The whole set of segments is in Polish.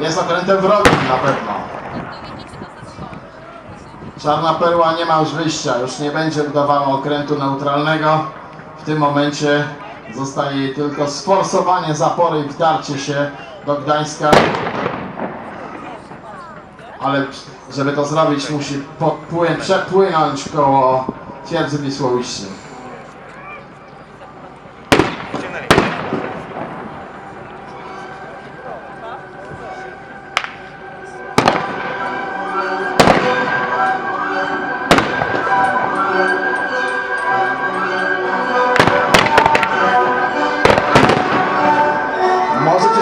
Jest okrętem wrogim na pewno. Czarna perła nie ma już wyjścia, już nie będzie wydawała okrętu neutralnego. W tym momencie zostaje jej tylko sforsowanie zapory i wdarcie się do Gdańska. Ale żeby to zrobić musi przepłynąć koło twierdzy Wisłoujście.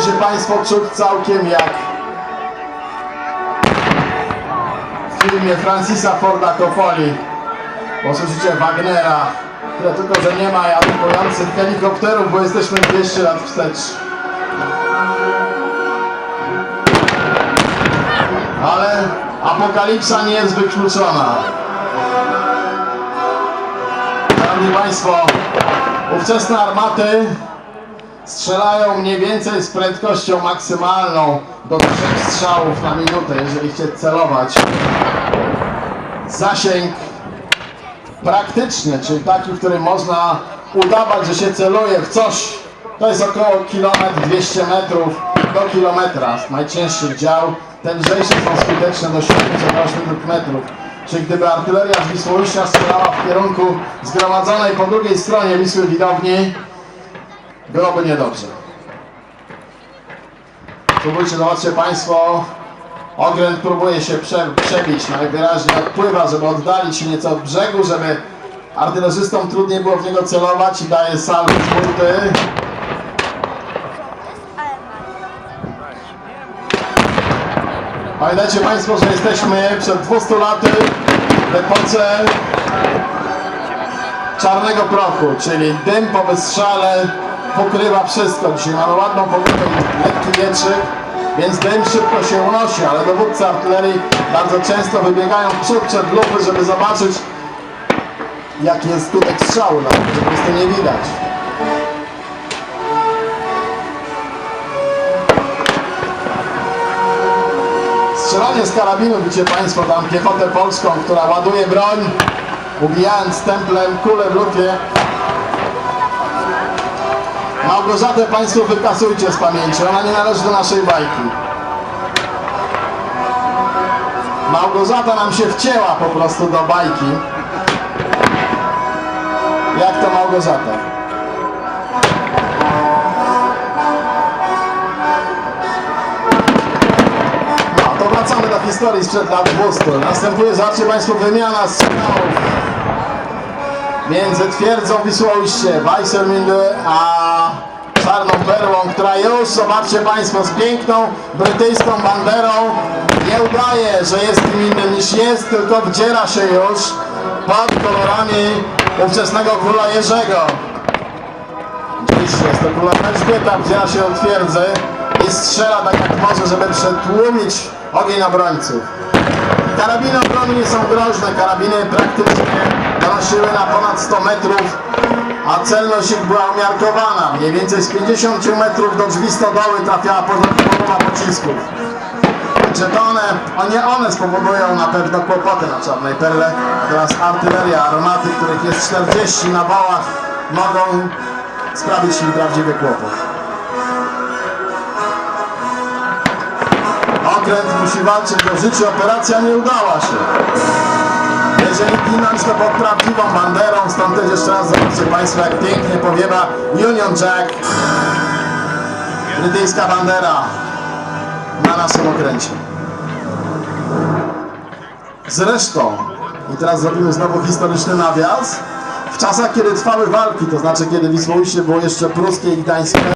Się Państwo czuć całkiem jak w filmie Francisa Forda Coppoli. Posłyszycie Wagnera, które tylko, że nie ma atakujących helikopterów, bo jesteśmy 200 lat wstecz. Ale apokalipsa nie jest wykluczona. Szanowni Państwo, ówczesne armaty strzelają mniej więcej z prędkością maksymalną do trzech strzałów na minutę, jeżeli chcecie celować. Zasięg praktyczny, czyli taki, w którym można udawać, że się celuje w coś, to jest około kilometr 200 metrów do kilometra. Najcięższy dział, te lżejsze są skuteczne do 700-800 metrów. Czyli gdyby artyleria z Wisłoujścia strzelała w kierunku zgromadzonej po drugiej stronie Wisły Widowni, byłoby niedobrze. Spróbujcie, zobaczcie Państwo, okręt próbuje się prze, przebić, najwyraźniej odpływa, żeby oddalić się nieco od brzegu, żeby artylerzystom trudniej było w niego celować i daje salwy z burty. Pamiętajcie Państwo, że jesteśmy przed 200 laty w epoce czarnego prochu, czyli dym po wystrzale pokrywa wszystko. Dzisiaj mamy ładną pogodę i lekki wietrzyk, więc dym szybko się unosi, ale dowódcy artylerii bardzo często wybiegają w przód przed lupy, żeby zobaczyć jaki jest skutek strzału, że po prostu nie widać. Strzelanie z karabinu, widzicie Państwo tam piechotę polską, która ładuje broń, ubijając templem kulę w lufie. Małgorzatę Państwo wykasujcie z pamięci, ona nie należy do naszej bajki. Małgorzata nam się wcięła po prostu do bajki. Jak to Małgorzata? No, to wracamy do historii sprzed lat 200. Następuje, zobaczcie Państwo, wymiana strzałów między twierdzą Wisłoujście, Weisselminde, a Czarną Perłą, która już, zobaczcie Państwo, z piękną brytyjską banderą nie udaje, że jest kim innym niż jest, tylko wdziera się już pod kolorami ówczesnego króla Jerzego. Oczywiście jest to króla Elżbieta, wdziera się do twierdzy i strzela tak jak może, żeby przetłumić ogień obrońców. Karabiny obrony nie są groźne, karabiny praktycznie donosiły na ponad 100 metrów, a celność ich była umiarkowana. Mniej więcej z 50 metrów do drzwi stodoły trafiała połowa pocisków. Także to one, o nie one spowodują na pewno kłopoty na Czarnej Perle. Teraz artyleria, armaty, których jest 40 na wałach, mogą sprawić im prawdziwy kłopot. Okręt musi walczyć do życia, operacja nie udała się. Jeżeli ginąć to pod prawdziwą banderą, stąd też jeszcze raz zobaczcie Państwo jak pięknie powiewa Union Jack. Brytyjska bandera na naszym okręcie. Zresztą, i teraz zrobimy znowu historyczny nawias, w czasach kiedy trwały walki, to znaczy kiedy Wisłoujście było jeszcze pruskie i gdańskie,